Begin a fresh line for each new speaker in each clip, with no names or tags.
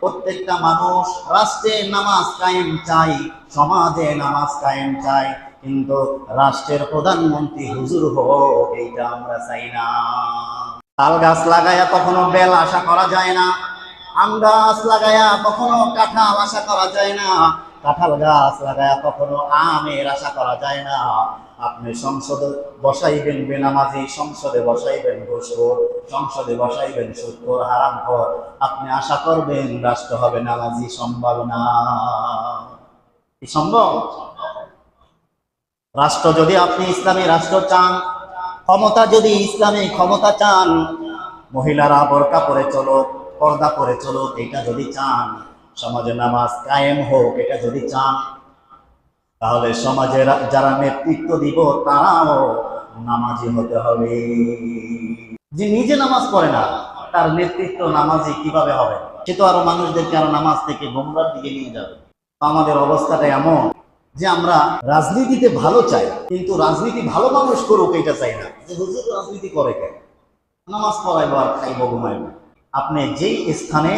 প্রত্যেকটা মানুষ রাষ্ট্রে নামাজ কায়েম চাই সমাজে নামাজ কায়েম চাই কিন্তু রাষ্ট্রের প্রধানমন্ত্রী হুজুর হোক, এইটা আমরা চাই না। তাল গাছ লাগাইয়া কখনো বেল আশা করা যায় না, আম গাছ লাগাইয়া কখনো কাঁঠাল আশা করা যায় না। কাঁঠাল গাছ লাগায় কখনো আমের আশা করা যায় না। আপনি সংসদে বসাইবেন বেনামাজি, সংসদে বসাইবেন ঘুষখোর, সংসদে বসাইবেন সুৎখোর হারামখোর। আপনি আশা করবেন রাষ্ট্র হবে নামাজি, সম্ভব না। সম্ভব? রাষ্ট্র যদি আপনি ইসলামী রাষ্ট্র চান, ক্ষমতা যদি ইসলামী ক্ষমতা চান, মহিলারা বোরকা পরে চলো পর্দা পরে চলো এটা যদি চান সমাজে নামাজ কায়েম হোক, এটা যদি চান, তাহলে সমাজের যারা নেতৃত্ব দিব, তারাও নামাজি হতে হবে। যে নিজে নামাজ পড়ে না, তার নেতৃত্ব নামাজি কীভাবে হবে? সে তো আরও মানুষদেরকে আরও নামাজ থেকে গোমরার দিকে নিয়ে যাবে। আমাদের অবস্থাটা এমন যে আমরা রাজনীতিতে ভালো চাই, কিন্তু রাজনীতি ভালো মানুষ করুক এটা চাই না। যে হুজুর রাজনীতি করে কেন? নামাজ পড়াইবো আর খাইব ঘুমাইব। আপনি যেই স্থানে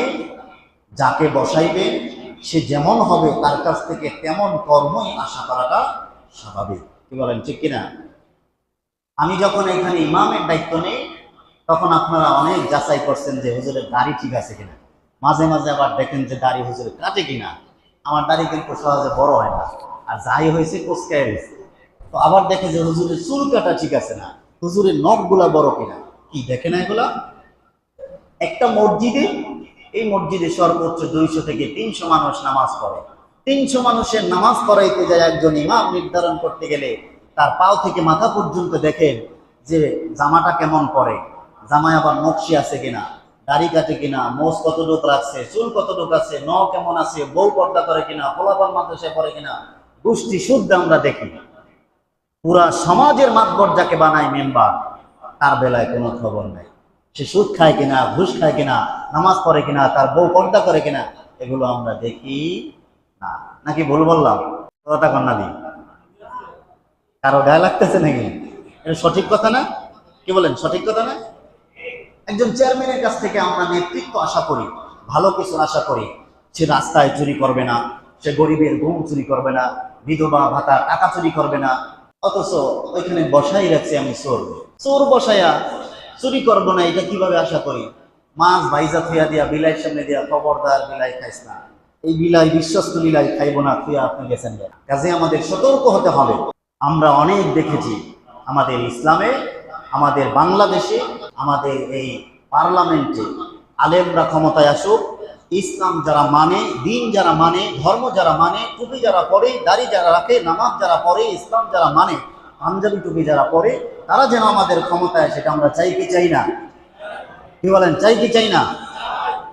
যাকে বসাইবেন সে যেমন হবে তার কাছ থেকে তেমন কর্মই আশা করাটা স্বাভাবিক। কি বলেন, ঠিক কিনা? আমি যখন এখানে ইমামের দায়িত্ব নেই, তখন আপনারা অনেক যাচাই করছেন যে হুজুরের দাড়ি ঠিক আছে কিনা। মাঝে মাঝে আবার দেখেন যে দাড়ি হুজুরের কাটে কিনা। আমার দাড়ি কিন্তু সহজে বড় হয় না, আর যাই হয়েছে কোচকায় হয়েছে। তো আবার দেখে যে হুজুরের চুল কাটা ঠিক আছে না, হুজুরের নখগুলা বড় কিনা। কি দেখে না এগুলা? একটা মসজিদে এই মসজিদে সর্বোচ্চ দুইশো থেকে তিনশো মানুষ নামাজ পড়ে। তিনশো মানুষের নামাজ পড়াইতে যায় একজন ইমাম নির্ধারণ করতে গেলে তার পাও থেকে মাথা পর্যন্ত দেখেন যে জামাটা কেমন পরে। জামায় আবার নকশি আছে কিনা, দাড়ি কাটে কিনা মোষ কতটুক রাখছে, চুল কতটুক আছে ন কেমন আছে, বউ পর্দা করে কিনা, পোলাপান মাদ্রাসায় পড়ে কিনা, গোষ্ঠী শুদ্ধ আমরা দেখি। পুরা সমাজের মাতবর যাকে বানায় মেম্বার, তার বেলায় কোনো খবর নেই। সে সুদ খায় কিনা, ঘুষ খায় কিনা, নামাজ পড়ে কিনা, তার বউ পর্দা করে কিনা, এগুলো আমরা দেখি না। নাকি ভুল বললাম? কথা কন্যা দিই কারও গায়ে লাগতেছে নাকি? এটা সঠিক কথা না? কি বলেন, সঠিক কথা না? একজন চেয়ারম্যানের কাছ থেকে আমরা নেতৃত্ব আশা করি, ভালো কিছু আশা করি। সে রাস্তায় চুরি করবে না, সে গরিবের ঘুম চুরি করবে না, বিধবা ভাতা টাকা চুরি করবে না, অথচ ওইখানে বসাই রাখছি আমি চোর। চোর বসায়া চুরি করব না, এটা কীভাবে আশা করি? মাছ ভাইজা থুয়া দিয়া, বিলাই সামনে দিয়া, খবরদার বিলাই খাইস না। এই বিলাই বিশ্বস্ত বিলাই খাইব না, থুয়া আপনি গেছেন কাজে আমাদের সতর্ক হতে হবে। আমরা অনেক দেখেছি, আমাদের ইসলামে, আমাদের বাংলাদেশে, আমাদের এই পার্লামেন্টে আলেমরা ক্ষমতায় আসুক, ইসলাম যারা মানে দিন যারা মানে ধর্ম যারা মানে টুপি যারা পরে, দাড়ি যারা রাখে, নামাজ যারা পড়ে ইসলাম যারা মানে পাঞ্জাবি টুপি যারা পরে, তারা যেন আমাদের ক্ষমতায় সেটা আমরা চাই কি চাই না? কি বলেন, চাই কি চাই না?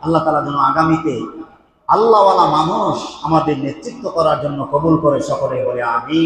আল্লাহ তালা যেন আগামীতে আল্লাহওয়ালা মানুষ আমাদের নেতৃত্ব করার জন্য কবুল করে সকলে বলে আমি